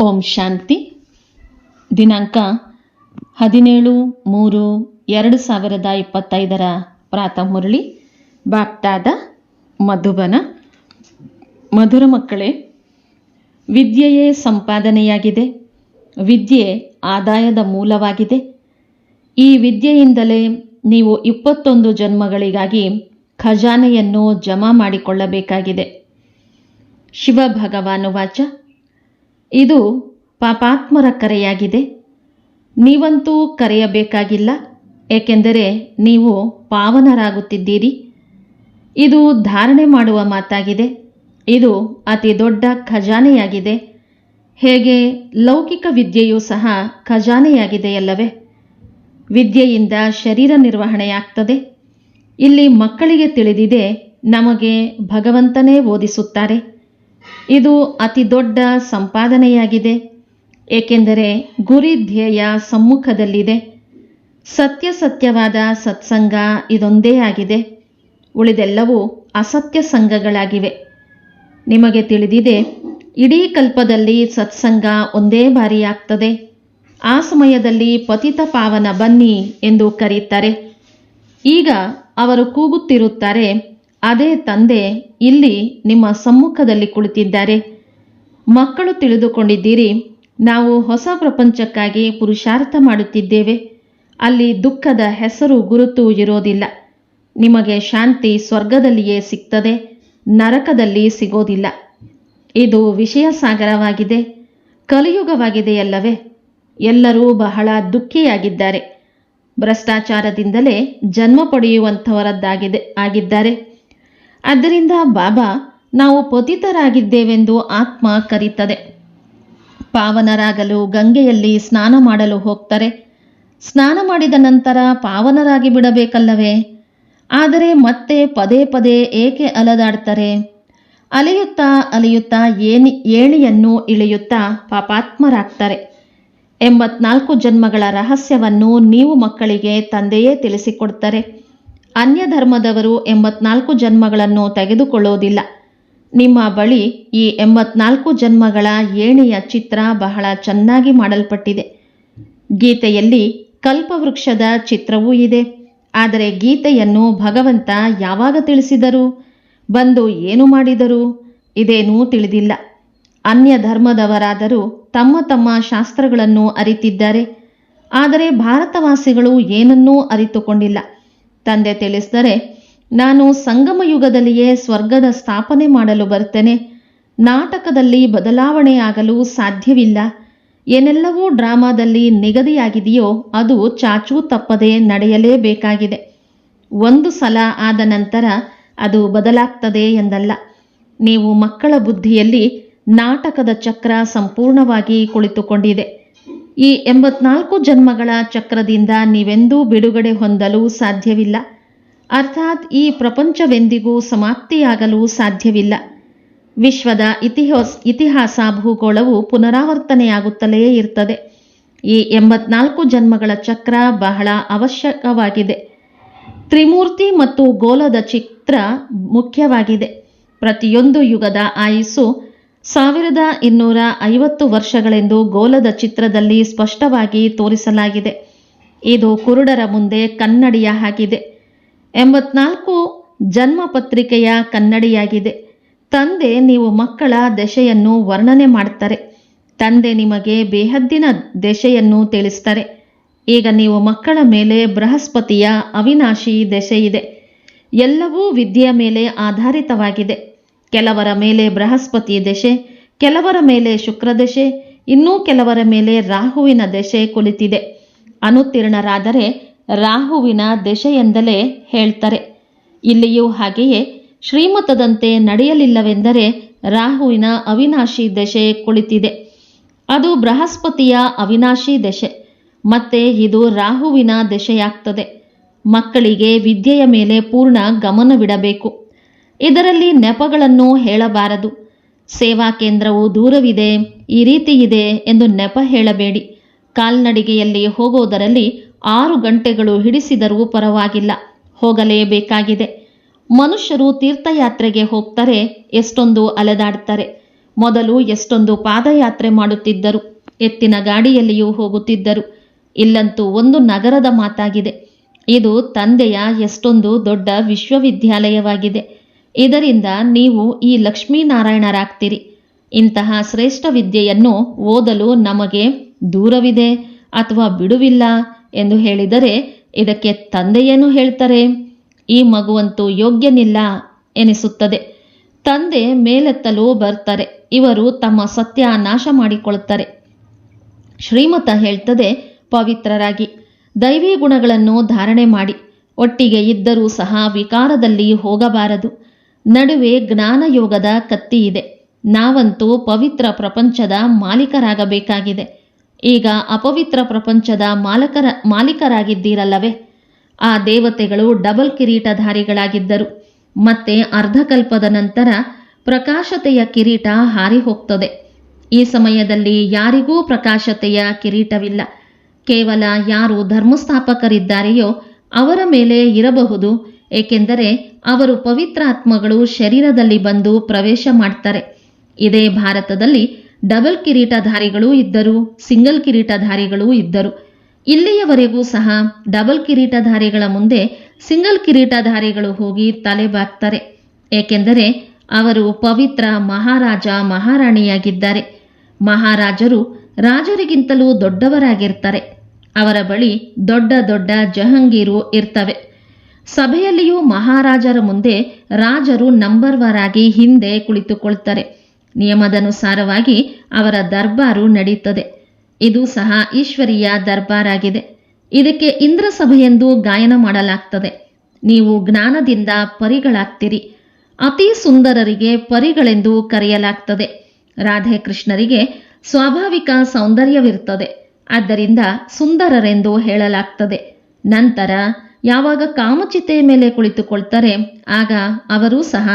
ಓಂ ಶಾಂತಿ. ದಿನಾಂಕ ಹದಿನೇಳು ಮೂರು ಎರಡು ಸಾವಿರದ ಇಪ್ಪತ್ತೈದರ ಪ್ರಾತಃ ಮುರಳಿ. ಬಾಪ್ತಾದ ಮಧುಬನ. ಮಧುರ ಮಕ್ಕಳೇ, ವಿದ್ಯೆಯೇ ಸಂಪಾದನೆಯಾಗಿದೆ. ವಿದ್ಯೆ ಆದಾಯದ ಮೂಲವಾಗಿದೆ. ಈ ವಿದ್ಯೆಯಿಂದಲೇ ನೀವು ಇಪ್ಪತ್ತೊಂದು ಜನ್ಮಗಳಿಗಾಗಿ ಖಜಾನೆಯನ್ನು ಜಮಾ ಮಾಡಿಕೊಳ್ಳಬೇಕಾಗಿದೆ. ಶಿವ ಭಗವಾನುವಾಚ ಇದು ಪಾಪಾತ್ಮರ ಕರೆಯಾಗಿದೆ. ನೀವಂತೂ ಕರೆಯಬೇಕಾಗಿಲ್ಲ, ಏಕೆಂದರೆ ನೀವು ಪಾವನರಾಗುತ್ತಿದ್ದೀರಿ. ಇದು ಧಾರಣೆ ಮಾಡುವ ಮಾತಾಗಿದೆ. ಇದು ಅತಿ ದೊಡ್ಡ ಖಜಾನೆಯಾಗಿದೆ. ಹೇಗೆ ಲೌಕಿಕ ವಿದ್ಯೆಯೂ ಸಹ ಖಜಾನೆಯಾಗಿದೆಯಲ್ಲವೇ? ವಿದ್ಯೆಯಿಂದ ಶರೀರ ನಿರ್ವಹಣೆಯಾಗ್ತದೆ. ಇಲ್ಲಿ ಮಕ್ಕಳಿಗೆ ತಿಳಿದಿದೆ, ನಮಗೆ ಭಗವಂತನೇ ಓದಿಸುತ್ತಾರೆ. ಇದು ಅತಿ ದೊಡ್ಡ ಸಂಪಾದನೆಯಾಗಿದೆ. ಏಕೆಂದರೆ ಗುರಿ ಧ್ಯೇಯ ಸಮ್ಮುಖದಲ್ಲಿದೆ. ಸತ್ಯ ಸತ್ಯವಾದ ಸತ್ಸಂಗ ಇದೊಂದೇ ಆಗಿದೆ. ಉಳಿದೆಲ್ಲವೂ ಅಸತ್ಯ ಸಂಘಗಳಾಗಿವೆ. ನಿಮಗೆ ತಿಳಿದಿದೆ, ಇಡೀ ಕಲ್ಪದಲ್ಲಿ ಸತ್ಸಂಗ ಒಂದೇ ಬಾರಿ ಆಗ್ತದೆ. ಆ ಸಮಯದಲ್ಲಿ ಪತಿತ ಪಾವನ ಬನ್ನಿ ಎಂದು ಕರೆಯುತ್ತಾರೆ. ಈಗ ಅವರು ಕೂಗುತ್ತಿರುತ್ತಾರೆ. ಅದೇ ತಂದೆ ಇಲ್ಲಿ ನಿಮ್ಮ ಸಮ್ಮುಖದಲ್ಲಿ ಕುಳಿತಿದ್ದಾರೆ. ಮಕ್ಕಳು ತಿಳಿದುಕೊಂಡಿದ್ದೀರಿ, ನಾವು ಹೊಸ ಪ್ರಪಂಚಕ್ಕಾಗಿ ಪುರುಷಾರ್ಥ ಮಾಡುತ್ತಿದ್ದೇವೆ. ಅಲ್ಲಿ ದುಃಖದ ಹೆಸರು ಗುರುತು ಇರೋದಿಲ್ಲ. ನಿಮಗೆ ಶಾಂತಿ ಸ್ವರ್ಗದಲ್ಲಿಯೇ ಸಿಗ್ತದೆ, ನರಕದಲ್ಲಿ ಸಿಗೋದಿಲ್ಲ. ಇದು ವಿಷಯ ಸಾಗರವಾಗಿದೆ ಕಲಿಯುಗವಾಗಿದೆಯಲ್ಲವೇ? ಎಲ್ಲರೂ ಬಹಳ ದುಃಖಿಯಾಗಿದ್ದಾರೆ. ಭ್ರಷ್ಟಾಚಾರದಿಂದಲೇ ಜನ್ಮ ಪಡೆಯುವಂಥವರದ್ದಾಗಿದೆ, ಆಗಿದ್ದಾರೆ. ಆದ್ದರಿಂದ ಬಾಬಾ, ನಾವು ಪತಿತರಾಗಿದ್ದೇವೆಂದು ಆತ್ಮ ಕರೀತದೆ. ಪಾವನರಾಗಲು ಗಂಗೆಯಲ್ಲಿ ಸ್ನಾನ ಮಾಡಲು ಹೋಗ್ತಾರೆ. ಸ್ನಾನ ಮಾಡಿದ ನಂತರ ಪಾವನರಾಗಿ ಬಿಡಬೇಕಲ್ಲವೇ? ಆದರೆ ಮತ್ತೆ ಪದೇ ಪದೇ ಏಕೆ ಅಲದಾಡ್ತಾರೆ? ಅಲೆಯುತ್ತಾ ಅಲೆಯುತ್ತಾ ಏನಿ ಏಣಿಯನ್ನು ಇಳಿಯುತ್ತಾ ಪಾಪಾತ್ಮರಾಗ್ತಾರೆ. ಎಂಬತ್ನಾಲ್ಕು ಜನ್ಮಗಳ ರಹಸ್ಯವನ್ನು ನೀವು ಮಕ್ಕಳಿಗೆ ತಂದೆಯೇ ತಿಳಿಸಿಕೊಡ್ತಾರೆ. ಅನ್ಯ ಧರ್ಮದವರು ಎಂಬತ್ನಾಲ್ಕು ಜನ್ಮಗಳನ್ನು ತೆಗೆದುಕೊಳ್ಳೋದಿಲ್ಲ ನಿಮ್ಮ ಬಳಿ ಈ ಎಂಬತ್ನಾಲ್ಕು ಜನ್ಮಗಳ ಏಣಿಯ ಚಿತ್ರ ಬಹಳ ಚೆನ್ನಾಗಿ ಮಾಡಲ್ಪಟ್ಟಿದೆ. ಗೀತೆಯಲ್ಲಿ ಕಲ್ಪವೃಕ್ಷದ ಚಿತ್ರವೂ ಇದೆ. ಆದರೆ ಗೀತೆಯನ್ನು ಭಗವಂತ ಯಾವಾಗ ತಿಳಿಸಿದರು? ಬಂದು ಏನು ಮಾಡಿದರು? ಇದೇನೂ ತಿಳಿದಿಲ್ಲ. ಅನ್ಯ ಧರ್ಮದವರಾದರೂ ತಮ್ಮ ತಮ್ಮ ಶಾಸ್ತ್ರಗಳನ್ನು ಅರಿತಿದ್ದಾರೆ. ಆದರೆ ಭಾರತವಾಸಿಗಳು ಏನನ್ನೂ ಅರಿತುಕೊಂಡಿಲ್ಲ. ತಂದೆ ತಿಳಿಸಿದರೆ, ನಾನು ಸಂಗಮ ಯುಗದಲ್ಲಿಯೇ ಸ್ವರ್ಗದ ಸ್ಥಾಪನೆ ಮಾಡಲು ಬರ್ತೇನೆ ನಾಟಕದಲ್ಲಿ ಬದಲಾವಣೆಯಾಗಲು ಸಾಧ್ಯವಿಲ್ಲ. ಏನೆಲ್ಲವೂ ಡ್ರಾಮಾದಲ್ಲಿ ನಿಗದಿಯಾಗಿದೆಯೋ ಅದು ಚಾಚೂ ತಪ್ಪದೆ ನಡೆಯಲೇಬೇಕಾಗಿದೆ. ಒಂದು ಸಲ ಆದ ನಂತರ ಅದು ಬದಲಾಗ್ತದೆ ಎಂದಲ್ಲ. ನೀವು ಮಕ್ಕಳ ಬುದ್ಧಿಯಲ್ಲಿ ನಾಟಕದ ಚಕ್ರ ಸಂಪೂರ್ಣವಾಗಿ ಕುಳಿತುಕೊಂಡಿದೆ. ಈ ಎಂಬತ್ನಾಲ್ಕು ಜನ್ಮಗಳ ಚಕ್ರದಿಂದ ನೀವೆಂದೂ ಬಿಡುಗಡೆ ಹೊಂದಲು ಸಾಧ್ಯವಿಲ್ಲ. ಅರ್ಥಾತ್ ಈ ಪ್ರಪಂಚವೆಂದಿಗೂ ಸಮಾಪ್ತಿಯಾಗಲು ಸಾಧ್ಯವಿಲ್ಲ. ವಿಶ್ವದ ಇತಿಹಾಸ ಇತಿಹಾಸ ಭೂಗೋಳವು ಪುನರಾವರ್ತನೆಯಾಗುತ್ತಲೇ ಇರ್ತದೆ. ಈ ಎಂಬತ್ನಾಲ್ಕು ಜನ್ಮಗಳ ಚಕ್ರ ಬಹಳ ಅವಶ್ಯಕವಾಗಿದೆ. ತ್ರಿಮೂರ್ತಿ ಮತ್ತು ಗೋಲದ ಚಿತ್ರ ಮುಖ್ಯವಾಗಿದೆ. ಪ್ರತಿಯೊಂದು ಯುಗದ ಆಯುಸ್ಸು ಸಾವಿರದ ಇನ್ನೂರ ಐವತ್ತು ವರ್ಷಗಳೆಂದು ಗೋಲದ ಚಿತ್ರದಲ್ಲಿ ಸ್ಪಷ್ಟವಾಗಿ ತೋರಿಸಲಾಗಿದೆ. ಇದು ಕುರುಡರ ಮುಂದೆ ಕನ್ನಡಿಯ ಹಾಗಿದೆ. ಎಂಬತ್ನಾಲ್ಕು ಜನ್ಮ ಪತ್ರಿಕೆಯ ಕನ್ನಡಿಯಾಗಿದೆ. ತಂದೆ ನೀವು ಮಕ್ಕಳ ದಶೆಯನ್ನು ವರ್ಣನೆ ಮಾಡ್ತಾರೆ ತಂದೆ ನಿಮಗೆ ಬೇಹದ್ದಿನ ದೆಶೆಯನ್ನು ತಿಳಿಸ್ತಾರೆ ಈಗ ನೀವು ಮಕ್ಕಳ ಮೇಲೆ ಬೃಹಸ್ಪತಿಯ ಅವಿನಾಶಿ ದೆಸೆಯಿದೆ. ಎಲ್ಲವೂ ವಿದ್ಯೆಯ ಮೇಲೆ ಆಧಾರಿತವಾಗಿದೆ. ಕೆಲವರ ಮೇಲೆ ಬೃಹಸ್ಪತಿ ದಶೆ ಕೆಲವರ ಮೇಲೆ ಶುಕ್ರ ದಶೆ ಇನ್ನೂ ಕೆಲವರ ಮೇಲೆ ರಾಹುವಿನ ದಶೆ ಕುಳಿತಿದೆ. ಅನುತ್ತೀರ್ಣರಾದರೆ ರಾಹುವಿನ ದೆಶೆಯೆಂದಲೇ ಹೇಳ್ತಾರೆ. ಇಲ್ಲಿಯೂ ಹಾಗೆಯೇ ಶ್ರೀಮತದಂತೆ ನಡೆಯಲಿಲ್ಲವೆಂದರೆ ರಾಹುವಿನ ಅವಿನಾಶಿ ದಶೆ ಕುಳಿತಿದೆ. ಅದು ಬೃಹಸ್ಪತಿಯ ಅವಿನಾಶಿ ದಶೆ ಮತ್ತೆ ಇದು ರಾಹುವಿನ ದೆಶೆಯಾಗ್ತದೆ ಮಕ್ಕಳಿಗೆ ವಿದ್ಯೆಯ ಮೇಲೆ ಪೂರ್ಣ ಗಮನವಿಡಬೇಕು. ಇದರಲ್ಲಿ ನೆಪಗಳನ್ನು ಹೇಳಬಾರದು. ಸೇವಾ ಕೇಂದ್ರವು ದೂರವಿದೆ, ಈ ರೀತಿ ಇದೆ ಎಂದು ನೆಪ ಹೇಳಬೇಡಿ. ಕಾಲ್ನಡಿಗೆಯಲ್ಲಿ ಹೋಗೋದರಲ್ಲಿ ಆರು ಗಂಟೆಗಳು ಹಿಡಿಸಿದರೂ ಪರವಾಗಿಲ್ಲ, ಹೋಗಲೇಬೇಕಾಗಿದೆ. ಮನುಷ್ಯರು ತೀರ್ಥಯಾತ್ರೆಗೆ ಹೋಗ್ತಾರೆ, ಎಷ್ಟೊಂದು ಅಲೆದಾಡ್ತಾರೆ. ಮೊದಲು ಎಷ್ಟೊಂದು ಪಾದಯಾತ್ರೆ ಮಾಡುತ್ತಿದ್ದರು, ಎತ್ತಿನ ಗಾಡಿಯಲ್ಲಿಯೂ ಹೋಗುತ್ತಿದ್ದರು. ಇಲ್ಲಂತೂ ಒಂದು ನಗರದ ಮಾತಾಗಿದೆ. ಇದು ತಂದೆಯ ಎಷ್ಟೊಂದು ದೊಡ್ಡ ವಿಶ್ವವಿದ್ಯಾಲಯವಾಗಿದೆ. ಇದರಿಂದ ನೀವು ಈ ಲಕ್ಷ್ಮೀನಾರಾಯಣರಾಗ್ತೀರಿ. ಇಂತಹ ಶ್ರೇಷ್ಠ ವಿದ್ಯೆಯನ್ನು ಓದಲು ನಮಗೆ ದೂರವಿದೆ ಅಥವಾ ಬಿಡುವಿಲ್ಲ ಎಂದು ಹೇಳಿದರೆ ಇದಕ್ಕೆ ತಂದೆಯೇನು ಹೇಳ್ತಾರೆ? ಈ ಮಗುವಂತೂ ಯೋಗ್ಯನಿಲ್ಲ ಎನಿಸುತ್ತದೆ. ತಂದೆ ಮೇಲೆತ್ತಲು ಬರ್ತಾರೆ. ಇವರು ತಮ್ಮ ಸತ್ಯ ನಾಶ ಮಾಡಿಕೊಳ್ಳುತ್ತಾರೆ ಶ್ರೀಮತ ಹೇಳ್ತದೆ ಪವಿತ್ರರಾಗಿ. ದೈವಿ ಗುಣಗಳನ್ನು ಧಾರಣೆ ಮಾಡಿ. ಒಟ್ಟಿಗೆ ಇದ್ದರೂ ಸಹ ವಿಕಾರದಲ್ಲಿ ಹೋಗಬಾರದು. ನಡುವೆ ಜ್ಞಾನಯೋಗದ ಕತ್ತಿ ಇದೆ. ನಾವಂತೂ ಪವಿತ್ರ ಪ್ರಪಂಚದ ಮಾಲೀಕರಾಗಬೇಕಾಗಿದೆ. ಈಗ ಅಪವಿತ್ರ ಪ್ರಪಂಚದ ಮಾಲಕರ, ಮಾಲೀಕರಾಗಿದ್ದೀರಲ್ಲವೇ? ಆ ದೇವತೆಗಳು ಡಬಲ್ ಕಿರೀಟಧಾರಿಗಳಾಗಿದ್ದರು. ಮತ್ತೆ ಅರ್ಧಕಲ್ಪದ ನಂತರ ಪ್ರಕಾಶತೆಯ ಕಿರೀಟ ಹಾರಿ ಹೋಗ್ತದೆ ಈ ಸಮಯದಲ್ಲಿ ಯಾರಿಗೂ ಪ್ರಕಾಶತೆಯ ಕಿರೀಟವಿಲ್ಲ. ಕೇವಲ ಯಾರು ಧರ್ಮಸ್ಥಾಪಕರಿದ್ದಾರೆಯೋ ಅವರ ಮೇಲೆ ಇರಬಹುದು ಏಕೆಂದರೆ ಅವರು ಪವಿತ್ರಾತ್ಮಗಳು ಶರೀರದಲ್ಲಿ ಬಂದು ಪ್ರವೇಶ ಮಾಡ್ತಾರೆ. ಇದೇ ಭಾರತದಲ್ಲಿ ಡಬಲ್ ಕಿರೀಟಧಾರಿಗಳೂ ಇದ್ದರು, ಸಿಂಗಲ್ ಕಿರೀಟಧಾರಿಗಳೂ ಇದ್ದರು. ಇಲ್ಲಿಯವರೆಗೂ ಸಹ ಡಬಲ್ ಕಿರೀಟಧಾರಿಗಳ ಮುಂದೆ ಸಿಂಗಲ್ ಕಿರೀಟಧಾರಿಗಳು ಹೋಗಿ ತಲೆ ಬಾಗ್ತಾರೆ ಏಕೆಂದರೆ ಅವರು ಪವಿತ್ರ ಮಹಾರಾಜ, ಮಹಾರಾಣಿಯಾಗಿದ್ದಾರೆ. ಮಹಾರಾಜರು ರಾಜರಿಗಿಂತಲೂ ದೊಡ್ಡವರಾಗಿರ್ತಾರೆ. ಅವರ ಬಳಿ ದೊಡ್ಡ ದೊಡ್ಡ ಜಹಂಗೀರು ಇರ್ತವೆ. ಸಭೆಯಲ್ಲಿಯೂ ಮಹಾರಾಜರ ಮುಂದೆ ರಾಜರು ನಂಬರ್ ಆಗಿ ಹಿಂದೆ ಕುಳಿತುಕೊಳ್ತಾರೆ. ನಿಯಮದನುಸಾರವಾಗಿ ಅವರ ದರ್ಬಾರು ನಡೆಯುತ್ತದೆ ಇದು ಸಹ ಈಶ್ವರಿಯ ದರ್ಬಾರ್ ಆಗಿದೆ ಇದಕ್ಕೆ ಇಂದ್ರ ಸಭೆಯೆಂದು ಗಾಯನ ಮಾಡಲಾಗ್ತದೆ. ನೀವು ಜ್ಞಾನದಿಂದ ಪರಿಗಳಾಗ್ತೀರಿ. ಅತಿ ಸುಂದರರಿಗೆ ಪರಿಗಳೆಂದು ಕರೆಯಲಾಗ್ತದೆ. ರಾಧೆ ಕೃಷ್ಣರಿಗೆ ಸ್ವಾಭಾವಿಕ ಸೌಂದರ್ಯವಿರುತ್ತದೆ. ಆದ್ದರಿಂದ ಸುಂದರರೆಂದು ಹೇಳಲಾಗ್ತದೆ. ನಂತರ ಯಾವಾಗ ಕಾಮಚಿತೆಯ ಮೇಲೆ ಕುಳಿತುಕೊಳ್ತಾರೆ, ಆಗ ಅವರೂ ಸಹ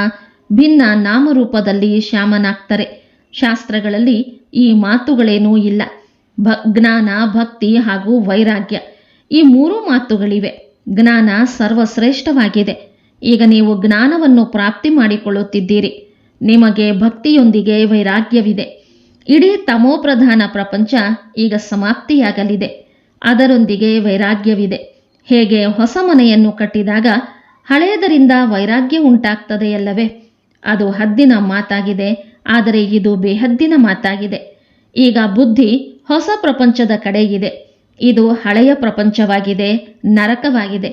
ಭಿನ್ನ ನಾಮರೂಪದಲ್ಲಿ ಶ್ಯಾಮನಾಗ್ತಾರೆ. ಶಾಸ್ತ್ರಗಳಲ್ಲಿ ಈ ಮಾತುಗಳೇನೂ ಇಲ್ಲ. ಭ, ಜ್ಞಾನ, ಭಕ್ತಿ ಹಾಗೂ ವೈರಾಗ್ಯ ಈ ಮೂರು ಮಾತುಗಳಿವೆ. ಜ್ಞಾನ ಸರ್ವಶ್ರೇಷ್ಠವಾಗಿದೆ. ಈಗ ನೀವು ಜ್ಞಾನವನ್ನು ಪ್ರಾಪ್ತಿ ಮಾಡಿಕೊಳ್ಳುತ್ತಿದ್ದೀರಿ. ನಿಮಗೆ ಭಕ್ತಿಯೊಂದಿಗೆ ವೈರಾಗ್ಯವಿದೆ. ಇಡೀ ತಮೋಪ್ರಧಾನ ಪ್ರಪಂಚ ಈಗ ಸಮಾಪ್ತಿಯಾಗಲಿದೆ. ಅದರೊಂದಿಗೆ ವೈರಾಗ್ಯವಿದೆ. ಹೇಗೆ ಹೊಸ ಮನೆಯನ್ನು ಕಟ್ಟಿದಾಗ ಹಳೆಯದರಿಂದ ವೈರಾಗ್ಯ ಉಂಟಾಗ್ತದೆಯಲ್ಲವೇ? ಅದು ಹದ್ದಿನ ಮಾತಾಗಿದೆ, ಆದರೆ ಇದು ಬೇಹದ್ದಿನ ಮಾತಾಗಿದೆ. ಈಗ ಬುದ್ಧಿ ಹೊಸ ಪ್ರಪಂಚದ ಕಡೆಗಿದೆ. ಇದು ಹಳೆಯ ಪ್ರಪಂಚವಾಗಿದೆ, ನರಕವಾಗಿದೆ.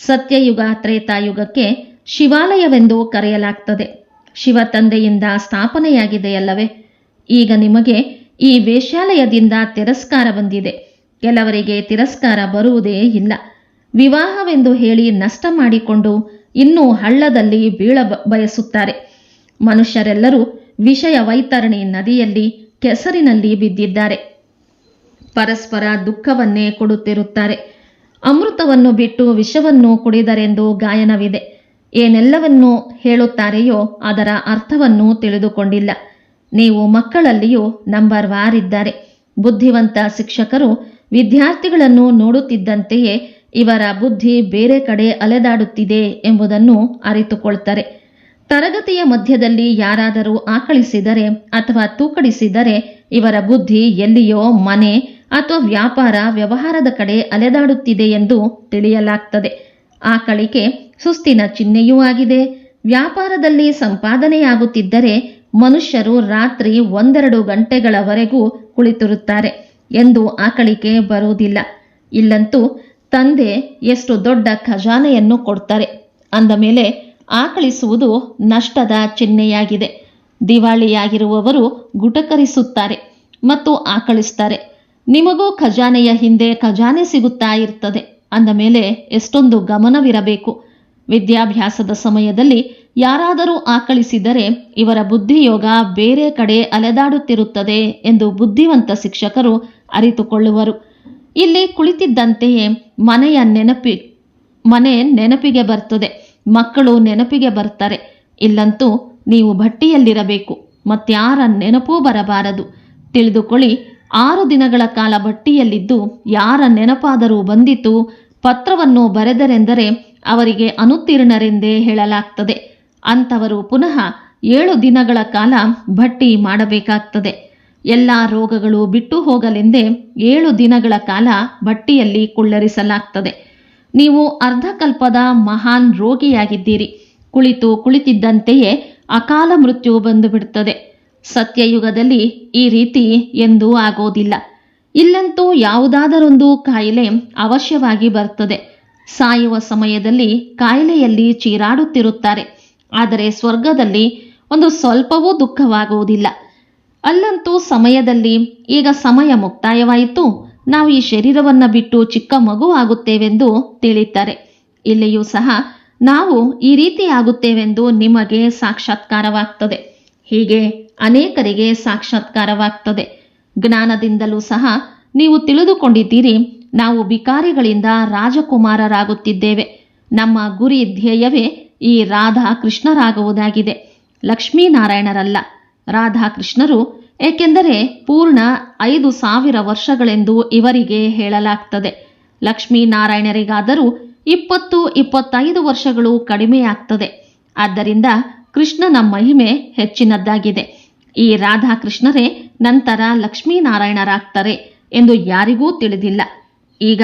ಸತ್ಯಯುಗ ತ್ರೇತಾಯುಗಕ್ಕೆ ಶಿವಾಲಯವೆಂದು ಕರೆಯಲಾಗ್ತದೆ. ಶಿವ ತಂದೆಯಿಂದ ಸ್ಥಾಪನೆಯಾಗಿದೆಯಲ್ಲವೇ? ಈಗ ನಿಮಗೆ ಈ ವೇಶ್ಯಾಲಯದಿಂದ ತಿರಸ್ಕಾರ ಬಂದಿದೆ. ಕೆಲವರಿಗೆ ತಿರಸ್ಕಾರ ಬರುವುದೇ ಇಲ್ಲ. ವಿವಾಹವೆಂದು ಹೇಳಿ ನಷ್ಟ ಮಾಡಿಕೊಂಡು ಇನ್ನೂ ಹಳ್ಳದಲ್ಲಿ ಬೀಳ ಬಯಸುತ್ತಾರೆ. ಮನುಷ್ಯರೆಲ್ಲರೂ ವಿಷಯ ವೈತರಣಿ ನದಿಯಲ್ಲಿ, ಕೆಸರಿನಲ್ಲಿ ಬಿದ್ದಿದ್ದಾರೆ. ಪರಸ್ಪರ ದುಃಖವನ್ನೇ ಕೊಡುತ್ತಿರುತ್ತಾರೆ. ಅಮೃತವನ್ನು ಬಿಟ್ಟು ವಿಷವನ್ನು ಕುಡಿದರೆಂದು ಗಾಯನವಿದೆ. ಏನೆಲ್ಲವನ್ನೂ ಹೇಳುತ್ತಾರೆಯೋ ಅದರ ಅರ್ಥವನ್ನು ತಿಳಿದುಕೊಂಡಿಲ್ಲ. ನೀವು ಮಕ್ಕಳಲ್ಲಿಯೂ ನಂಬರ್ ವಾರಿದ್ದಾರೆ ಬುದ್ಧಿವಂತ ಶಿಕ್ಷಕರು ವಿದ್ಯಾರ್ಥಿಗಳನ್ನು ನೋಡುತ್ತಿದ್ದಂತೆಯೇ ಇವರ ಬುದ್ಧಿ ಬೇರೆ ಕಡೆ ಅಲೆದಾಡುತ್ತಿದೆ ಎಂಬುದನ್ನು ಅರಿತುಕೊಳ್ತಾರೆ. ತರಗತಿಯ ಮಧ್ಯದಲ್ಲಿ ಯಾರಾದರೂ ಆಕಳಿಸಿದರೆ ಅಥವಾ ತೂಕಡಿಸಿದರೆ ಇವರ ಬುದ್ಧಿ ಎಲ್ಲಿಯೋ ಮನೆ ಅಥವಾ ವ್ಯಾಪಾರ ವ್ಯವಹಾರದ ಕಡೆ ಅಲೆದಾಡುತ್ತಿದೆ ಎಂದು ತಿಳಿಯಲಾಗ್ತದೆ. ಆಕಳಿಕೆ ಸುಸ್ತಿನ ಚಿಹ್ನೆಯೂ ಆಗಿದೆ. ವ್ಯಾಪಾರದಲ್ಲಿ ಸಂಪಾದನೆಯಾಗುತ್ತಿದ್ದರೆ ಮನುಷ್ಯರು ರಾತ್ರಿ ಒಂದೆರಡು ಗಂಟೆಗಳವರೆಗೂ ಕುಳಿತಿರುತ್ತಾರೆ ಎಂದು ಆಕಳಿಕೆ ಬರುವುದಿಲ್ಲ. ಇಲ್ಲಂತೂ ತಂದೆ ಎಷ್ಟು ದೊಡ್ಡ ಖಜಾನೆಯನ್ನು ಕೊಡ್ತಾರೆ. ಅಂದ ಮೇಲೆ ಆಕಳಿಸುವುದು ನಷ್ಟದ ಚಿಹ್ನೆಯಾಗಿದೆ. ದಿವಾಳಿಯಾಗಿರುವವರು ಗುಟಕರಿಸುತ್ತಾರೆ ಮತ್ತು ಆಕಳಿಸ್ತಾರೆ. ನಿಮಗೂ ಖಜಾನೆಯ ಹಿಂದೆ ಖಜಾನೆ ಸಿಗುತ್ತಾ ಇರ್ತದೆ. ಅಂದ ಮೇಲೆ ಎಷ್ಟೊಂದು ಗಮನವಿರಬೇಕು. ವಿದ್ಯಾಭ್ಯಾಸದ ಸಮಯದಲ್ಲಿ ಯಾರಾದರೂ ಆಕಳಿಸಿದರೆ ಇವರ ಬುದ್ಧಿಯೋಗ ಬೇರೆ ಕಡೆ ಅಲೆದಾಡುತ್ತಿರುತ್ತದೆ ಎಂದು ಬುದ್ಧಿವಂತ ಶಿಕ್ಷಕರು ಅರಿತುಕೊಳ್ಳುವರು. ಇಲ್ಲಿ ಕುಳಿತಿದ್ದಂತೆಯೇ ಮನೆಯ ನೆನಪಿ ಮನೆ ನೆನಪಿಗೆ ಬರ್ತದೆ. ಮಕ್ಕಳು ನೆನಪಿಗೆ ಬರ್ತಾರೆ. ಇಲ್ಲಂತೂ ನೀವು ಭಟ್ಟಿಯಲ್ಲಿರಬೇಕು. ಮತ್ತಾರ ನೆನಪೂ ಬರಬಾರದು. ತಿಳಿದುಕೊಳ್ಳಿ, ಆರು ದಿನಗಳ ಕಾಲ ಭಟ್ಟಿಯಲ್ಲಿದ್ದು ಯಾರ ನೆನಪಾದರೂ ಬಂದಿತು, ಪತ್ರವನ್ನು ಬರೆದರೆಂದರೆ ಅವರಿಗೆ ಅನುತ್ತೀರ್ಣರೆಂದೇ ಹೇಳಲಾಗ್ತದೆ. ಅಂಥವರು ಪುನಃ ಏಳು ದಿನಗಳ ಕಾಲ ಭಟ್ಟಿ ಮಾಡಬೇಕಾಗ್ತದೆ. ಎಲ್ಲ ರೋಗಗಳು ಬಿಟ್ಟು ಹೋಗಲೆಂದೇ ಏಳು ದಿನಗಳ ಕಾಲ ಬಟ್ಟೆಯಲ್ಲಿ ಕುಳ್ಳರಿಸಲಾಗ್ತದೆ. ನೀವು ಅರ್ಧಕಲ್ಪದ ಮಹಾನ್ ರೋಗಿಯಾಗಿದ್ದೀರಿ. ಕುಳಿತು ಕುಳಿತಿದ್ದಂತೆಯೇ ಅಕಾಲ ಮೃತ್ಯು ಬಂದು ಬಿಡುತ್ತದೆ. ಸತ್ಯಯುಗದಲ್ಲಿ ಈ ರೀತಿ ಎಂದೂ ಆಗೋದಿಲ್ಲ. ಇಲ್ಲಂತೂ ಯಾವುದಾದರೊಂದು ಕಾಯಿಲೆ ಅವಶ್ಯವಾಗಿ ಬರ್ತದೆ. ಸಾಯುವ ಸಮಯದಲ್ಲಿ ಕಾಯಿಲೆಯಲ್ಲಿ ಚೀರಾಡುತ್ತಿರುತ್ತಾರೆ. ಆದರೆ ಸ್ವರ್ಗದಲ್ಲಿ ಒಂದು ಸ್ವಲ್ಪವೂ ದುಃಖವಾಗುವುದಿಲ್ಲ. ಅಲ್ಲಂತೂ ಸಮಯದಲ್ಲಿ ಈಗ ಸಮಯ ಮುಕ್ತಾಯವಾಯಿತು. ನಾವು ಈ ಶರೀರವನ್ನು ಬಿಟ್ಟು ಚಿಕ್ಕ ಮಗು ಆಗುತ್ತೇವೆಂದು ತಿಳಿತಾರೆ ಇಲ್ಲಿಯೂ ಸಹ ನಾವು ಈ ರೀತಿ ಆಗುತ್ತೇವೆಂದು ನಿಮಗೆ ಸಾಕ್ಷಾತ್ಕಾರವಾಗ್ತದೆ. ಹೀಗೆ ಅನೇಕರಿಗೆ ಸಾಕ್ಷಾತ್ಕಾರವಾಗ್ತದೆ. ಜ್ಞಾನದಿಂದಲೂ ಸಹ ನೀವು ತಿಳಿದುಕೊಂಡಿದ್ದೀರಿ, ನಾವು ಬಿಕಾರಿಗಳಿಂದ ರಾಜಕುಮಾರರಾಗುತ್ತಿದ್ದೇವೆ. ನಮ್ಮ ಗುರಿ ಧ್ಯೇಯವೇ ಈ ರಾಧಾ ಕೃಷ್ಣರಾಗುವುದಾಗಿದೆ ಲಕ್ಷ್ಮೀನಾರಾಯಣರಲ್ಲ. ರಾಧಾಕೃಷ್ಣರು, ಏಕೆಂದರೆ ಪೂರ್ಣ ಐದು ಸಾವಿರ ವರ್ಷಗಳೆಂದು ಇವರಿಗೆ ಹೇಳಲಾಗ್ತದೆ. ಲಕ್ಷ್ಮೀನಾರಾಯಣರಿಗಾದರೂ ಇಪ್ಪತ್ತು, ಇಪ್ಪತ್ತೈದು ವರ್ಷಗಳು ಕಡಿಮೆಯಾಗ್ತದೆ. ಆದ್ದರಿಂದ ಕೃಷ್ಣನ ಮಹಿಮೆ ಹೆಚ್ಚಿನದ್ದಾಗಿದೆ. ಈ ರಾಧಾಕೃಷ್ಣರೇ ನಂತರ ಲಕ್ಷ್ಮೀನಾರಾಯಣರಾಗ್ತಾರೆ ಎಂದು ಯಾರಿಗೂ ತಿಳಿದಿಲ್ಲ. ಈಗ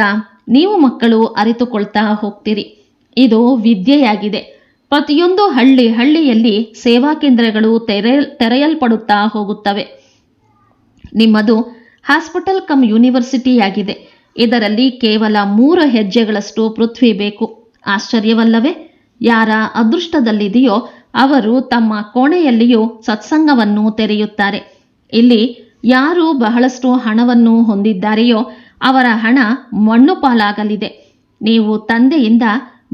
ನೀವು ಮಕ್ಕಳು ಅರಿತುಕೊಳ್ತಾ ಹೋಗ್ತೀರಿ. ಇದು ವಿದ್ಯೆಯಾಗಿದೆ. ಪ್ರತಿಯೊಂದು ಹಳ್ಳಿ ಹಳ್ಳಿಯಲ್ಲಿ ಸೇವಾ ಕೇಂದ್ರಗಳು ತೆರೆ, ತೆರೆಯಲ್ಪಡುತ್ತಾ ಹೋಗುತ್ತವೆ. ನಿಮ್ಮದು ಹಾಸ್ಪಿಟಲ್ ಕಮ್ ಯೂನಿವರ್ಸಿಟಿಯಾಗಿದೆ. ಇದರಲ್ಲಿ ಕೇವಲ ಮೂರು ಹೆಜ್ಜೆಗಳಷ್ಟು ಪೃಥ್ವಿ ಬೇಕು. ಆಶ್ಚರ್ಯವಲ್ಲವೇ? ಯಾರ ಅದೃಷ್ಟದಲ್ಲಿದೆಯೋ ಅವರು ತಮ್ಮ ಕೋಣೆಯಲ್ಲಿಯೂ ಸತ್ಸಂಗವನ್ನು ತೆರೆಯುತ್ತಾರೆ. ಇಲ್ಲಿ ಯಾರು ಬಹಳಷ್ಟು ಹಣವನ್ನು ಹೊಂದಿದ್ದಾರೆಯೋ ಅವರ ಹಣ ಮಣ್ಣು ಪಾಲಾಗಲಿದೆ. ನೀವು ತಂದೆಯಿಂದ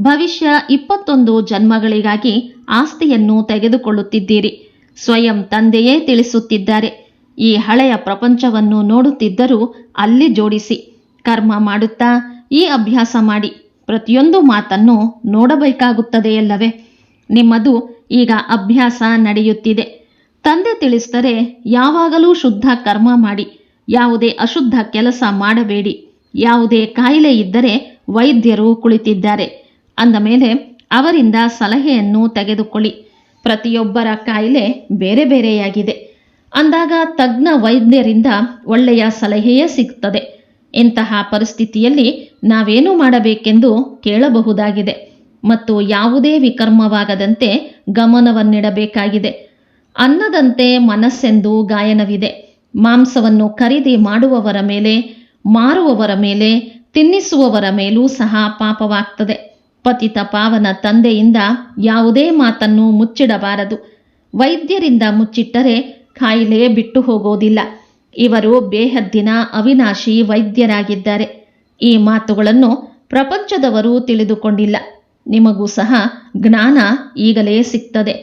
ಭವಿಷ್ಯ ಇಪ್ಪತ್ತೊಂದು ಜನ್ಮಗಳಿಗಾಗಿ ಆಸ್ತಿಯನ್ನು ತೆಗೆದುಕೊಳ್ಳುತ್ತಿದ್ದೀರಿ. ಸ್ವಯಂ ತಂದೆಯೇ ತಿಳಿಸುತ್ತಿದ್ದಾರೆ. ಈ ಹಳೆಯ ಪ್ರಪಂಚವನ್ನು ನೋಡುತ್ತಿದ್ದರೂ ಅಲ್ಲಿ ಜೋಡಿಸಿ. ಕರ್ಮ ಮಾಡುತ್ತಾ ಈ ಅಭ್ಯಾಸ ಮಾಡಿ. ಪ್ರತಿಯೊಂದು ಮಾತನ್ನು ನೋಡಬೇಕಾಗುತ್ತದೆಯಲ್ಲವೇ? ನಿಮ್ಮದು ಈಗ ಅಭ್ಯಾಸ ನಡೆಯುತ್ತಿದೆ. ತಂದೆ ತಿಳಿಸಿದರೆ ಯಾವಾಗಲೂ ಶುದ್ಧ ಕರ್ಮ ಮಾಡಿ. ಯಾವುದೇ ಅಶುದ್ಧ ಕೆಲಸ ಮಾಡಬೇಡಿ. ಯಾವುದೇ ಕಾಯಿಲೆ ಇದ್ದರೆ ವೈದ್ಯರು ಕುಳಿತಿದ್ದಾರೆ. ಅಂದ ಮೇಲೆ ಅವರಿಂದ ಸಲಹೆಯನ್ನು ತೆಗೆದುಕೊಳ್ಳಿ. ಪ್ರತಿಯೊಬ್ಬರ ಕಾಯಿಲೆ ಬೇರೆ ಬೇರೆಯಾಗಿದೆ. ಅಂದಾಗ ತಜ್ಞ ವೈದ್ಯರಿಂದ ಒಳ್ಳೆಯ ಸಲಹೆಯೇ ಸಿಗ್ತದೆ. ಇಂತಹ ಪರಿಸ್ಥಿತಿಯಲ್ಲಿ ನಾವೇನು ಮಾಡಬೇಕೆಂದು ಕೇಳಬಹುದಾಗಿದೆ. ಮತ್ತು ಯಾವುದೇ ವಿಕರ್ಮವಾಗದಂತೆ ಗಮನವನ್ನಿಡಬೇಕಾಗಿದೆ. ಅನ್ನದಂತೆ ಮನಸ್ಸೆಂದು ಗಾಯನವಿದೆ. ಮಾಂಸವನ್ನು ಖರೀದಿ ಮಾಡುವವರ ಮೇಲೆ, ಮಾರುವವರ ಮೇಲೆ, ತಿನ್ನಿಸುವವರ ಮೇಲೂ ಸಹ ಪಾಪವಾಗ್ತದೆ. ಪತಿತ ಪಾವನ ತಂದೆಯಿಂದ ಯಾವುದೇ ಮಾತನ್ನು ಮುಚ್ಚಿಡಬಾರದು. ವೈದ್ಯರಿಂದ ಮುಚ್ಚಿಟ್ಟರೆ ಕಾಯಿಲೆ ಬಿಟ್ಟು ಹೋಗೋದಿಲ್ಲ. ಇವರು ಬೇಹದ್ದಿನ ಅವಿನಾಶಿ ವೈದ್ಯರಾಗಿದ್ದಾರೆ. ಈ ಮಾತುಗಳನ್ನು ಪ್ರಪಂಚದವರು ತಿಳಿದುಕೊಂಡಿಲ್ಲ. ನಿಮಗೂ ಸಹ ಜ್ಞಾನ ಈಗಲೇ ಸಿಗ್ತದೆ.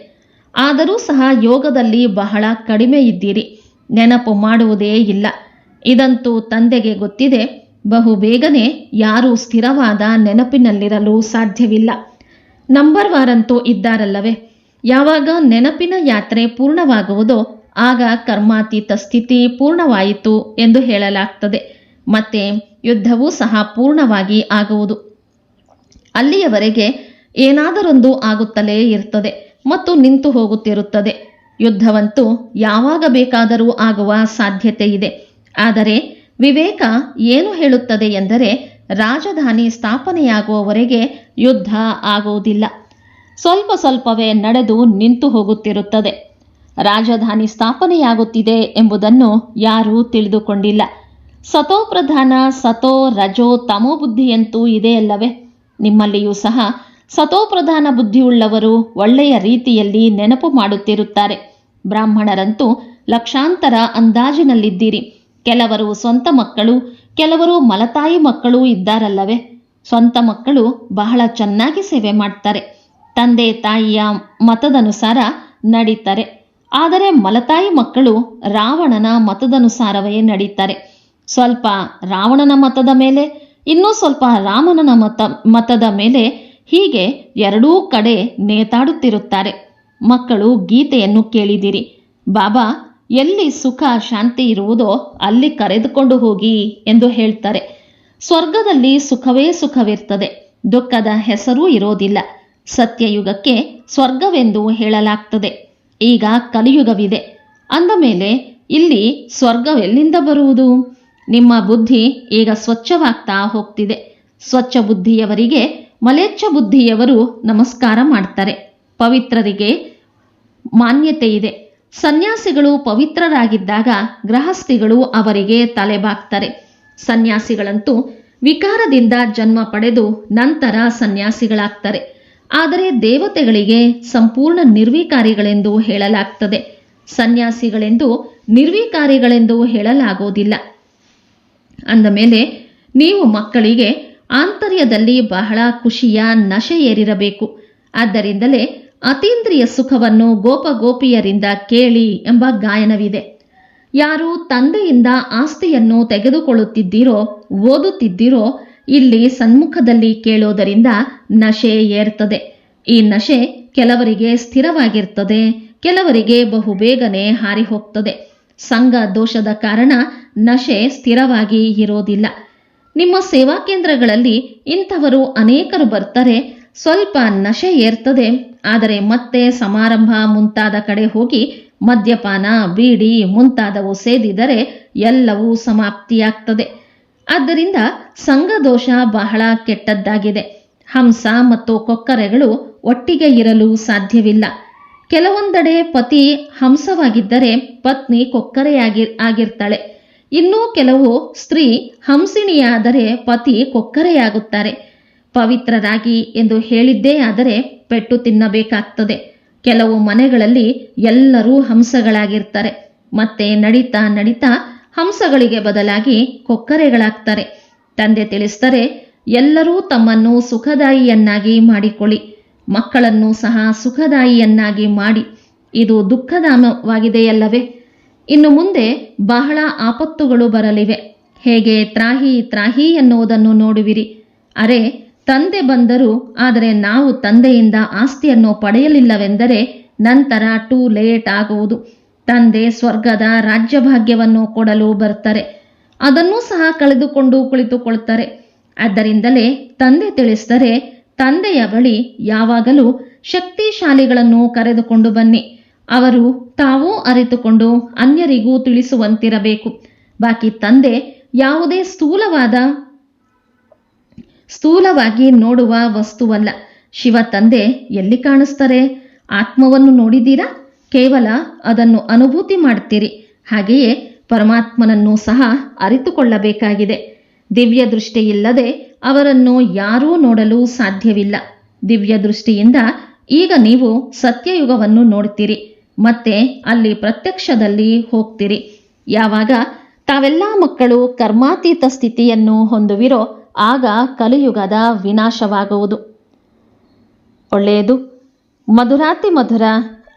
ಆದರೂ ಸಹ ಯೋಗದಲ್ಲಿ ಬಹಳ ಕಡಿಮೆ ಇದ್ದೀರಿ. ನೆನಪು ಮಾಡುವುದೇ ಇಲ್ಲ. ಇದಂತೂ ತಂದೆಗೆ ಗೊತ್ತಿದೆ. ಬಹು ಬೇಗನೆ ಯಾರೂ ಸ್ಥಿರವಾದ ನೆನಪಿನಲ್ಲಿರಲು ಸಾಧ್ಯವಿಲ್ಲ. ನಂಬರ್ ವಾರಂತೂ ಇದ್ದಾರಲ್ಲವೇ? ಯಾವಾಗ ನೆನಪಿನ ಯಾತ್ರೆ ಪೂರ್ಣವಾಗುವುದೋ ಆಗ ಕರ್ಮಾತೀತ ಸ್ಥಿತಿ ಪೂರ್ಣವಾಯಿತು ಎಂದು ಹೇಳಲಾಗ್ತದೆ. ಮತ್ತೆ ಯುದ್ಧವೂ ಸಹ ಪೂರ್ಣವಾಗಿ ಆಗುವುದು. ಅಲ್ಲಿಯವರೆಗೆ ಏನಾದರೊಂದು ಆಗುತ್ತಲೇ ಇರ್ತದೆ ಮತ್ತು ನಿಂತು ಹೋಗುತ್ತಿರುತ್ತದೆ. ಯುದ್ಧವಂತೂ ಯಾವಾಗ ಬೇಕಾದರೂ ಆಗುವ ಸಾಧ್ಯತೆ ಇದೆ. ಆದರೆ ವಿವೇಕ ಏನು ಹೇಳುತ್ತದೆ ಎಂದರೆ ರಾಜಧಾನಿ ಸ್ಥಾಪನೆಯಾಗುವವರೆಗೆ ಯುದ್ಧ ಆಗುವುದಿಲ್ಲ. ಸ್ವಲ್ಪ ಸ್ವಲ್ಪವೇ ನಡೆದು ನಿಂತು ಹೋಗುತ್ತಿರುತ್ತದೆ. ರಾಜಧಾನಿ ಸ್ಥಾಪನೆಯಾಗುತ್ತಿದೆ ಎಂಬುದನ್ನು ಯಾರೂ ತಿಳಿದುಕೊಂಡಿಲ್ಲ. ಸತೋಪ್ರಧಾನ ಸತೋ ರಜೋ ತಮೋ ಬುದ್ಧಿಯಂತೂ ಇದೆಯಲ್ಲವೇ ನಿಮ್ಮಲ್ಲಿಯೂ ಸಹ ಸತೋಪ್ರಧಾನ ಬುದ್ಧಿಯುಳ್ಳವರು ಒಳ್ಳೆಯ ರೀತಿಯಲ್ಲಿ ನೆನಪು ಮಾಡುತ್ತಿರುತ್ತಾರೆ. ಬ್ರಾಹ್ಮಣರಂತೂ ಲಕ್ಷಾಂತರ ಅಂದಾಜಿನಲ್ಲಿದ್ದೀರಿ. ಕೆಲವರು ಸ್ವಂತ ಮಕ್ಕಳು, ಕೆಲವರು ಮಲತಾಯಿ ಮಕ್ಕಳು ಇದ್ದಾರಲ್ಲವೇ? ಸ್ವಂತ ಮಕ್ಕಳು ಬಹಳ ಚೆನ್ನಾಗಿ ಸೇವೆ ಮಾಡ್ತಾರೆ. ತಂದೆ ತಾಯಿಯ ಮತದನುಸಾರ ನಡೀತಾರೆ. ಆದರೆ ಮಲತಾಯಿ ಮಕ್ಕಳು ರಾವಣನ ಮತದನುಸಾರವೇ ನಡೀತಾರೆ. ಸ್ವಲ್ಪ ರಾವಣನ ಮತದ ಮೇಲೆ, ಇನ್ನೂ ಸ್ವಲ್ಪ ರಾಮನನ ಮತ, ಮತದ ಮೇಲೆ ಹೀಗೆ ಎರಡೂ ಕಡೆ ನೇತಾಡುತ್ತಿರುತ್ತಾರೆ. ಮಕ್ಕಳು ಗೀತೆಯನ್ನು ಕೇಳಿದಿರಿ. ಬಾಬಾ ಎಲ್ಲಿ ಸುಖ, ಶಾಂತಿ ಇರುವುದೋ ಅಲ್ಲಿ ಕರೆದುಕೊಂಡು ಹೋಗಿ ಎಂದು ಹೇಳ್ತಾರೆ. ಸ್ವರ್ಗದಲ್ಲಿ ಸುಖವೇ ಸುಖವಿರ್ತದೆ. ದುಃಖದ ಹೆಸರೂ ಇರೋದಿಲ್ಲ. ಸತ್ಯಯುಗಕ್ಕೆ ಸ್ವರ್ಗವೆಂದು ಹೇಳಲಾಗ್ತದೆ. ಈಗ ಕಲಿಯುಗವಿದೆ. ಅಂದ ಮೇಲೆ ಇಲ್ಲಿ ಸ್ವರ್ಗವೆಲ್ಲಿಂದ ಬರುವುದು? ನಿಮ್ಮ ಬುದ್ಧಿ ಈಗ ಸ್ವಚ್ಛವಾಗ್ತಾ ಹೋಗ್ತಿದೆ. ಸ್ವಚ್ಛ ಬುದ್ಧಿಯವರಿಗೆ ಮಲೇಚ್ಛ ಬುದ್ಧಿಯವರು ನಮಸ್ಕಾರ ಮಾಡ್ತಾರೆ. ಪವಿತ್ರರಿಗೆ ಮಾನ್ಯತೆ ಇದೆ. ಸನ್ಯಾಸಿಗಳು ಪವಿತ್ರರಾಗಿದ್ದಾಗ ಗೃಹಸ್ಥಿಗಳು ಅವರಿಗೆ ತಲೆಬಾಗ್ತಾರೆ. ಸನ್ಯಾಸಿಗಳಂತೂ ವಿಕಾರದಿಂದ ಜನ್ಮ ಪಡೆದು ನಂತರ ಸನ್ಯಾಸಿಗಳಾಗ್ತಾರೆ. ಆದರೆ ದೇವತೆಗಳಿಗೆ ಸಂಪೂರ್ಣ ನಿರ್ವಿಕಾರಿಗಳೆಂದು ಹೇಳಲಾಗ್ತದೆ. ಸನ್ಯಾಸಿಗಳೆಂದು ನಿರ್ವಿಕಾರಿಗಳೆಂದು ಹೇಳಲಾಗೋದಿಲ್ಲ. ಅಂದ ಮೇಲೆ, ನೀವು ಮಕ್ಕಳಿಗೆ ಆಂತರ್ಯದಲ್ಲಿ ಬಹಳ ಖುಷಿಯ ನಶೆ ಏರಿರಬೇಕು ಆದ್ದರಿಂದಲೇ ಅತೀಂದ್ರಿಯ ಸುಖವನ್ನು ಗೋಪಗೋಪಿಯರಿಂದ ಕೇಳಿ ಎಂಬ ಗಾಯನವಿದೆ. ಯಾರು ತಂದೆಯಿಂದ ಆಸ್ತಿಯನ್ನು ತೆಗೆದುಕೊಳ್ಳುತ್ತಿದ್ದೀರೋ, ಓದುತ್ತಿದ್ದೀರೋ, ಇಲ್ಲಿ ಸನ್ಮುಖದಲ್ಲಿ ಕೇಳೋದರಿಂದ ನಶೆ ಏರ್ತದೆ. ಈ ನಶೆ ಕೆಲವರಿಗೆ ಸ್ಥಿರವಾಗಿರ್ತದೆ, ಕೆಲವರಿಗೆ ಬಹುಬೇಗನೆ ಹಾರಿ ಹೋಗ್ತದೆ ಸಂಘ ದೋಷದ ಕಾರಣ ನಶೆ ಸ್ಥಿರವಾಗಿ ಇರೋದಿಲ್ಲ. ನಿಮ್ಮ ಸೇವಾ ಕೇಂದ್ರಗಳಲ್ಲಿ ಇಂಥವರು ಅನೇಕರು ಬರ್ತಾರೆ ಸ್ವಲ್ಪ ನಶೆ ಏರ್ತದೆ, ಆದರೆ ಮತ್ತೆ ಸಮಾರಂಭ ಮುಂತಾದ ಕಡೆ ಹೋಗಿ ಮದ್ಯಪಾನ, ಬೀಡಿ ಮುಂತಾದವು ಸೇದಿದರೆ ಎಲ್ಲವೂ ಸಮಾಪ್ತಿಯಾಗ್ತದೆ. ಆದ್ದರಿಂದ ಸಂಘದೋಷ ಬಹಳ ಕೆಟ್ಟದ್ದಾಗಿದೆ. ಹಂಸ ಮತ್ತು ಕೊಕ್ಕರೆಗಳು ಒಟ್ಟಿಗೆ ಇರಲು ಸಾಧ್ಯವಿಲ್ಲ. ಕೆಲವೊಂದೆಡೆ ಪತಿ ಹಂಸವಾಗಿದ್ದರೆ ಪತ್ನಿ ಕೊಕ್ಕರೆಯಾಗಿ ಆಗಿರ್ತಾಳೆ. ಇನ್ನೂ ಕೆಲವು ಸ್ತ್ರೀ ಹಂಸಿಣಿಯಾದರೆ ಪತಿ ಕೊಕ್ಕರೆಯಾಗುತ್ತಾರೆ. ಪವಿತ್ರರಾಗಿ ಎಂದು ಹೇಳಿದ್ದೇ ಆದರೆ ಪೆಟ್ಟು ತಿನ್ನಬೇಕಾಗ್ತದೆ. ಕೆಲವು ಮನೆಗಳಲ್ಲಿ ಎಲ್ಲರೂ ಹಂಸಗಳಾಗಿರ್ತಾರೆ. ಮತ್ತೆ ನಡೀತಾ ನಡೀತಾ ಹಂಸಗಳಿಗೆ ಬದಲಾಗಿ ಕೊಕ್ಕರೆಗಳಾಗ್ತಾರೆ. ತಂದೆ ತಿಳಿಸ್ತಾರೆ ಎಲ್ಲರೂ ತಮ್ಮನ್ನು ಸುಖದಾಯಿಯನ್ನಾಗಿ ಮಾಡಿಕೊಳ್ಳಿ. ಮಕ್ಕಳನ್ನು ಸಹ ಸುಖದಾಯಿಯನ್ನಾಗಿ ಮಾಡಿ. ಇದು ದುಃಖಧಾಮವಾಗಿದೆಯಲ್ಲವೇ ಇನ್ನು ಮುಂದೆ ಬಹಳ ಆಪತ್ತುಗಳು ಬರಲಿವೆ. ಹೇಗೆ ತ್ರಾಹಿ ತ್ರಾಹಿ ಎನ್ನುವುದನ್ನು ನೋಡುವಿರಿ. ಅರೆ ತಂದೆ ಬಂದರು, ಆದರೆ ನಾವು ತಂದೆಯಿಂದ ಆಸ್ತಿಯನ್ನು ಪಡೆಯಲಿಲ್ಲವೆಂದರೆ ನಂತರ ಟೂ ಲೇಟ್ ಆಗುವುದು. ತಂದೆ ಸ್ವರ್ಗದ ರಾಜ್ಯಭಾಗ್ಯವನ್ನು ಕೊಡಲು ಬರ್ತಾರೆ ಅದನ್ನೂ ಸಹ ಕಳೆದುಕೊಂಡು ಕುಳಿತುಕೊಳ್ತಾರೆ. ಆದ್ದರಿಂದಲೇ ತಂದೆ ತಿಳಿಸಿದರೆ, ತಂದೆಯ ಬಳಿ ಯಾವಾಗಲೂ ಶಕ್ತಿಶಾಲಿಗಳನ್ನು ಕರೆದುಕೊಂಡು ಬನ್ನಿ. ಅವರು ತಾವೂ ಅರಿತುಕೊಂಡು ಅನ್ಯರಿಗೂ ತಿಳಿಸುವಂತಿರಬೇಕು. ಬಾಕಿ ತಂದೆ ಯಾವುದೇ ಸ್ಥೂಲವಾದ ಸ್ಥೂಲವಾಗಿ ನೋಡುವ ವಸ್ತುವಲ್ಲ. ಶಿವ ತಂದೆ ಎಲ್ಲಿ ಕಾಣಿಸ್ತಾರೆ? ಆತ್ಮವನ್ನು ನೋಡಿದ್ದೀರಾ? ಕೇವಲ ಅದನ್ನು ಅನುಭೂತಿ ಮಾಡ್ತೀರಿ ಹಾಗೆಯೇ ಪರಮಾತ್ಮನನ್ನು ಸಹ ಅರಿತುಕೊಳ್ಳಬೇಕಾಗಿದೆ. ದಿವ್ಯ ದೃಷ್ಟಿಯಿಲ್ಲದೆ ಅವರನ್ನು ಯಾರೂ ನೋಡಲು ಸಾಧ್ಯವಿಲ್ಲ. ದಿವ್ಯ ದೃಷ್ಟಿಯಿಂದ ಈಗ ನೀವು ಸತ್ಯಯುಗವನ್ನು ನೋಡ್ತೀರಿ ಮತ್ತೆ ಅಲ್ಲಿ ಪ್ರತ್ಯಕ್ಷದಲ್ಲಿ ಹೋಗ್ತೀರಿ. ಯಾವಾಗ ತಾವೆಲ್ಲ ಮಕ್ಕಳು ಕರ್ಮಾತೀತ ಸ್ಥಿತಿಯನ್ನು ಹೊಂದುವಿರೋ ಆಗ ಕಲಿಯುಗದ ವಿನಾಶವಾಗುವುದು. ಒಳ್ಳೆಯದು. ಮಧುರಾತಿ ಮಧುರ,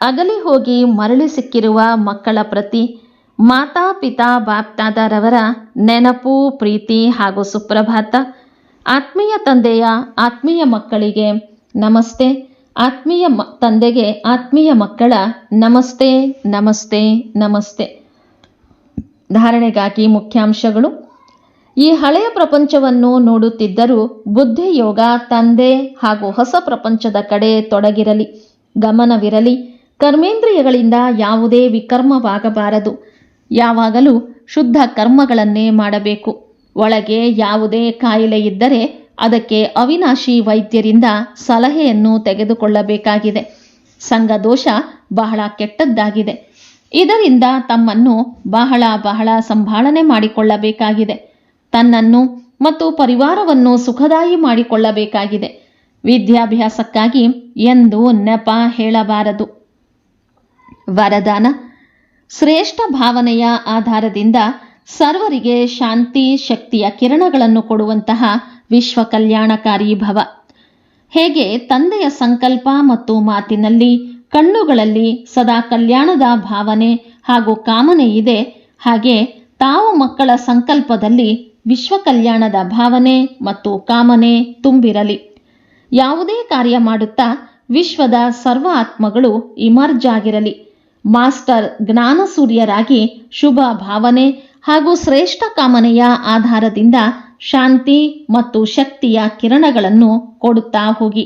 ಅಗಲಿ ಹೋಗಿ ಮರಳಿ ಸಿಕ್ಕಿರುವ ಮಕ್ಕಳ ಪ್ರತಿ, ಮಾತಾ ಪಿತಾ ಬಾಪ್ತಾದರವರ ನೆನಪು, ಪ್ರೀತಿ ಹಾಗೂ ಸುಪ್ರಭಾತ. ಆತ್ಮೀಯ ತಂದೆಯ ಆತ್ಮೀಯ ಮಕ್ಕಳಿಗೆ ನಮಸ್ತೆ. ಆತ್ಮೀಯ ಮ, ತಂದೆಗೆ ಆತ್ಮೀಯ ಮಕ್ಕಳ ನಮಸ್ತೆ ನಮಸ್ತೆ ನಮಸ್ತೆ. ಧಾರಣೆಗಾಗಿ ಮುಖ್ಯಾಂಶಗಳು. ಈ ಹಳೆಯ ಪ್ರಪಂಚವನ್ನು ನೋಡುತ್ತಿದ್ದರೂ ಬುದ್ಧಿಯೋಗ ತಂದೆ ಹಾಗೂ ಹೊಸ ಪ್ರಪಂಚದ ಕಡೆ ತೊಡಗಿರಲಿ, ಗಮನವಿರಲಿ, ಕರ್ಮೇಂದ್ರಿಯಗಳಿಂದ ಯಾವುದೇ ವಿಕರ್ಮವಾಗಬಾರದು. ಯಾವಾಗಲೂ ಶುದ್ಧ ಕರ್ಮಗಳನ್ನೇ ಮಾಡಬೇಕು. ಒಳಗೆ ಯಾವುದೇ ಕಾಯಿಲೆ ಇದ್ದರೆ ಅದಕ್ಕೆ ಅವಿನಾಶಿ ವೈದ್ಯರಿಂದ ಸಲಹೆಯನ್ನು ತೆಗೆದುಕೊಳ್ಳಬೇಕಾಗಿದೆ. ಸಂಘದೋಷ ಬಹಳ ಕೆಟ್ಟದ್ದಾಗಿದೆ. ಇದರಿಂದ ತಮ್ಮನ್ನು ಬಹಳ ಬಹಳ ಸಂಭಾಳನೆ ಮಾಡಿಕೊಳ್ಳಬೇಕಾಗಿದೆ. ತನ್ನನ್ನು ಮತ್ತು ಪರಿವಾರವನ್ನು ಸುಖದಾಯಿ ಮಾಡಿಕೊಳ್ಳಬೇಕಾಗಿದೆ. ವಿದ್ಯಾಭ್ಯಾಸಕ್ಕಾಗಿ ಎಂದು ನೆಪ ಹೇಳಬಾರದು. ವರದಾನ, ಶ್ರೇಷ್ಠ ಭಾವನೆಯ ಆಧಾರದಿಂದ ಸರ್ವರಿಗೆ ಶಾಂತಿ, ಶಕ್ತಿಯ ಕಿರಣಗಳನ್ನು ಕೊಡುವಂತಹ ವಿಶ್ವ ಕಲ್ಯಾಣಕಾರಿ ಭವ. ಹೇಗೆ ತಂದೆಯ ಸಂಕಲ್ಪ ಮತ್ತು ಮಾತಿನಲ್ಲಿ, ಕಣ್ಣುಗಳಲ್ಲಿ ಸದಾ ಕಲ್ಯಾಣದ ಭಾವನೆ ಹಾಗೂ ಕಾಮನೆ ಇದೆ, ಹಾಗೆ ತಾವು ಮಕ್ಕಳ ಸಂಕಲ್ಪದಲ್ಲಿ ವಿಶ್ವ ಕಲ್ಯಾಣದ ಭಾವನೆ ಮತ್ತು ಕಾಮನೆ ತುಂಬಿರಲಿ. ಯಾವುದೇ ಕಾರ್ಯ ಮಾಡುತ್ತಾ ವಿಶ್ವದ ಸರ್ವ ಆತ್ಮಗಳು ಇಮರ್ಜ್ ಆಗಿರಲಿ. ಮಾಸ್ಟರ್ ಜ್ಞಾನಸೂರ್ಯರಾಗಿ ಶುಭ ಭಾವನೆ ಹಾಗೂ ಶ್ರೇಷ್ಠ ಕಾಮನೆಯ ಆಧಾರದಿಂದ ಶಾಂತಿ ಮತ್ತು ಶಕ್ತಿಯ ಕಿರಣಗಳನ್ನು ಕೊಡುತ್ತಾ ಹೋಗಿ.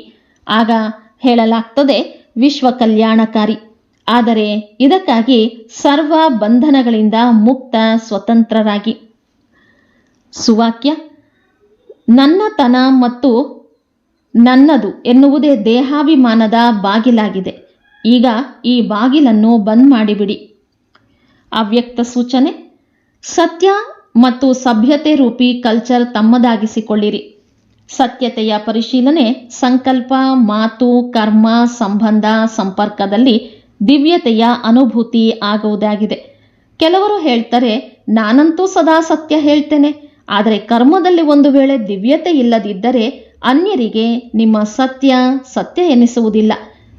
ಆಗ ಹೇಳಲಾಗ್ತದೆ ವಿಶ್ವ ಕಲ್ಯಾಣಕಾರಿ ಆದರೆ ಇದಕ್ಕಾಗಿ ಸರ್ವ ಬಂಧನಗಳಿಂದ ಮುಕ್ತ ಸ್ವತಂತ್ರರಾಗಿ. ಸುವಾಕ್ಯ ನನ್ನತನ ಮತ್ತು ನನ್ನದು ಎನ್ನುವುದೇ ದೇಹಾಭಿಮಾನದ ಬಾಗಿಲಾಗಿದೆ. ಈಗ ಈ ಬಾಗಿಲನ್ನು ಬಂದ್ ಮಾಡಿಬಿಡಿ. ಅವ್ಯಕ್ತ ಸೂಚನೆ, ಸತ್ಯ ಮತ್ತು ಸಭ್ಯತೆ ರೂಪಿ ಕಲ್ಚರ್ ತಮ್ಮದಾಗಿಸಿಕೊಳ್ಳಿರಿ. ಸತ್ಯತೆಯ ಪರಿಶೀಲನೆ, ಸಂಕಲ್ಪ, ಮಾತು, ಕರ್ಮ, ಸಂಬಂಧ, ಸಂಪರ್ಕದಲ್ಲಿ ದಿವ್ಯತೆಯ ಅನುಭೂತಿ ಆಗುವುದಾಗಿದೆ. ಕೆಲವರು ಹೇಳ್ತಾರೆ, ನಾನಂತೂ ಸದಾ ಸತ್ಯ ಹೇಳ್ತೇನೆ. ಆದರೆ ಕರ್ಮದಲ್ಲಿ ಒಂದು ವೇಳೆ ದಿವ್ಯತೆ ಇಲ್ಲದಿದ್ದರೆ ಅನ್ಯರಿಗೆ ನಿಮ್ಮ ಸತ್ಯ ಸತ್ಯ ಎನಿಸುವುದಿಲ್ಲ.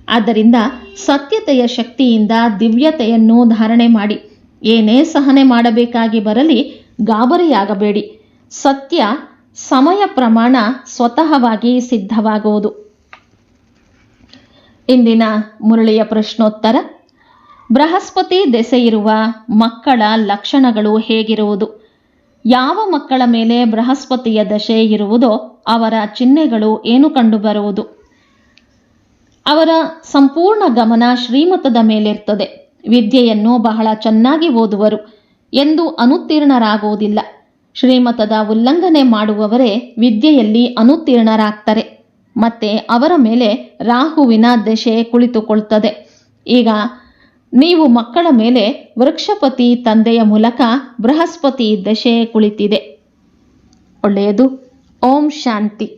ಆದ್ದರಿಂದ ಸತ್ಯತೆಯ ಶಕ್ತಿಯಿಂದ ದಿವ್ಯತೆಯನ್ನು ಧಾರಣೆ ಮಾಡಿ. ಏನೇ ಸಹನೆ ಮಾಡಬೇಕಾಗಿ ಬರಲಿ ಗಾಬರಿಯಾಗಬೇಡಿ. ಸತ್ಯ ಸಮಯ ಪ್ರಮಾಣ ಸ್ವತಃವಾಗಿ ಸಿದ್ಧವಾಗುವುದು. ಇಂದಿನ ಮುರಳಿಯ ಪ್ರಶ್ನೋತ್ತರ. ಬೃಹಸ್ಪತಿ ದೆಸೆಯಿರುವ ಮಕ್ಕಳ ಲಕ್ಷಣಗಳು ಹೇಗಿರುವುದು? ಯಾವ ಮಕ್ಕಳ ಮೇಲೆ ಬೃಹಸ್ಪತಿಯ ದಶೆ ಇರುವುದೋ ಅವರ ಚಿಹ್ನೆಗಳು ಏನು ಕಂಡುಬರುವುದು? ಅವರ ಸಂಪೂರ್ಣ ಗಮನ ಶ್ರೀಮತದ ಮೇಲಿರ್ತದೆ. ವಿದ್ಯೆಯನ್ನು ಬಹಳ ಚೆನ್ನಾಗಿ ಓದುವರು ಎಂದು ಅನುತ್ತೀರ್ಣರಾಗುವುದಿಲ್ಲ. ಶ್ರೀಮತದ ಉಲ್ಲಂಘನೆ ಮಾಡುವವರೇ ವಿದ್ಯೆಯಲ್ಲಿ ಅನುತ್ತೀರ್ಣರಾಗ್ತಾರೆ. ಮತ್ತೆ ಅವರ ಮೇಲೆ ರಾಹುವಿನ ದಶೆ ಕುಳಿತುಕೊಳ್ತದೆ. ಈಗ ನೀವು ಮಕ್ಕಳ ಮೇಲೆ ವೃಕ್ಷಪತಿ ತಂದೆಯ ಮೂಲಕ ಬೃಹಸ್ಪತಿ ದಶೆ ಕುಳಿತಿದೆ. ಒಳ್ಳೆಯದು. ಓಂ ಶಾಂತಿ.